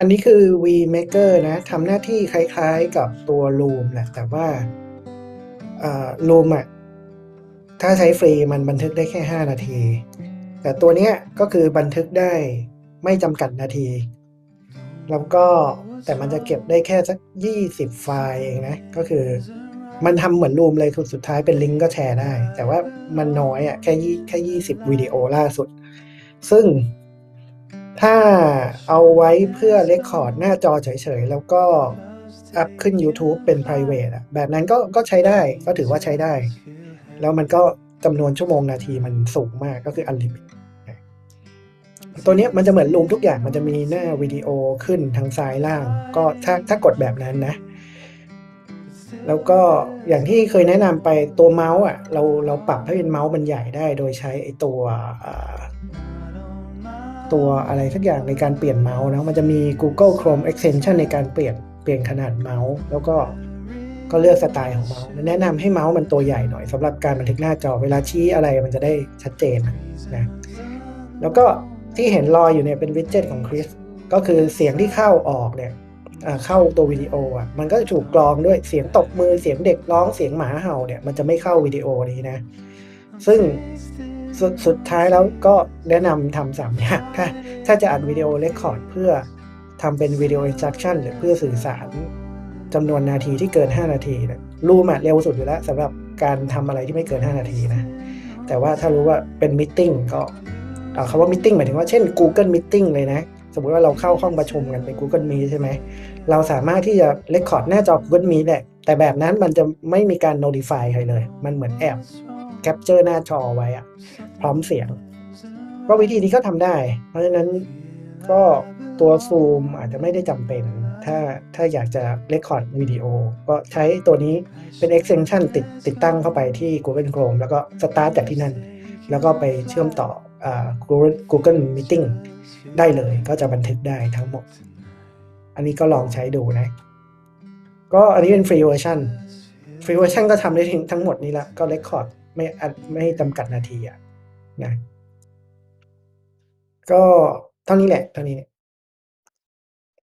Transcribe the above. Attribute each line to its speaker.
Speaker 1: อันนี้คือ vMaker นะทำหน้าที่คล้ายๆกับตัว Loom แหละแต่ว่าอ่า Loom อะถ้าใช้ฟรีมันบันทึกได้แค่ 5 นาที แต่ตัวเนี้ยก็คือบันทึกได้ไม่จำกัดนาที แล้วก็แต่มันจะเก็บได้แค่สัก 20 ไฟล์เองนะ ก็คือมันทำเหมือนรูมเลยคือสุดท้ายเป็นลิงก์ก็แชร์ได้ แต่ว่ามันน้อยอะแค่ยี่แค่20วิดีโอล่าสุด ซึ่ง ถ้าเอาไว้เพื่อเลคคอร์ดหน้าจอเฉยๆ แล้วก็อัพขึ้น YouTube เป็น private อะแบบนั้นก็ก็ใช้ได้ก็ถือว่าใช้ได้ แล้วมันก็จำนวนชั่วโมงนาทีมันสูงมากก็คือ unlimited ตัวนี้มันจะเหมือนรูมทุกอย่างมันจะมีหน้าวิดีโอขึ้นทางซ้ายล่าง ก็ถ้าถ้ากดแบบนั้นนะ แล้วก็อย่างที่เคยแนะนำไปตัวเมาส์อะเราเราปรับให้เป็นเมาส์มันใหญ่ได้ โดยใช้ไอตัว ตัวอะไรสักอย่างในการเปลี่ยนเมาส์นะมันจะมี Google Chrome Extension ในการเปลี่ยนเปลี่ยนขนาดเมาส์ แล้วก็ก็เลือกสไตล์ของเมาส์แนะนำให้เมาส์มันตัวใหญ่หน่อยสำหรับการบันทึกหน้าจอเวลาชี้อะไรมันจะได้ชัดเจนนะแล้วก็ที่เห็นลอยอยู่เนี่ยเป็นวิดเจ็ตของคริสก็คือเสียงที่เข้าออกเนี่ยเข้าตัววิดีโออะมันก็จะถูกกรองด้วยเสียงตบมือเสียงเด็กร้องเสียงหมาเห่าเนี่ยมันจะไม่เข้าวิดีโอนี้นะ ซึ่ง สดสุดท้ายแล้วก็แนะนำทำสามอย่างถ้าถ้าจะอัดวิดีโอเรคคอร์ดเพื่อทำเป็นวิดีโออินสตรั c ชั่นหรือเพื่อสื่อสารจำนวนนาทีที่เกิน 5 นาทีนะรูมอะเร็วสุดอยู่แล้วสำหรับการทำอะไรที่ไม่เกิน 5 นาทีนะ แต่ว่าถ้ารู้ว่าเป็นมิ팅ก็เอาคำว่ามิ팅หมายถึงว่าเช่น Google Meeting เลยนะ สมมติว่าเราเข้าห้องประชุมกันเป็น Google Meet ใช่ไหม เราสามารถที่จะเ e คคอร์ดหน้าจอ Google Meet แหละแต่แบบนั้นมันจะไม่มีการ notify ใครเลย มันเหมือนแอบ แคปเจอร์หน้าจอไว้อะพร้อมเสียง ก็วิธีนี้ก็ทำได้ เพราะฉะนั้นก็ตัวซูมอาจจะไม่ได้จำเป็น ถ้าถ้าอยากจะเ e คคอร์ดวิดีโอก็ใช้ตัวนี้เป็น extension ติดติดตั้งเข้าไปที่ Google Chrome แล้วก็สตาร์ทจากที่นั่น แล้วก็ไปเชื่อมต่ออ่า Google Google Meeting ได้เลยก็จะบันทึกได้ทั้งหมด อันนี้ก็ลองใช้ดูนะ ก็อันนี้เป็นฟรีเวอร์ชันฟรีเวอร์ชันก็ทำได้ทั้งหมดนี้ละก็เรคคอร์ด ไม่ไม่จำกัดนาทีอะนะก็เท่านี้แหละเท่านี้เนี่ย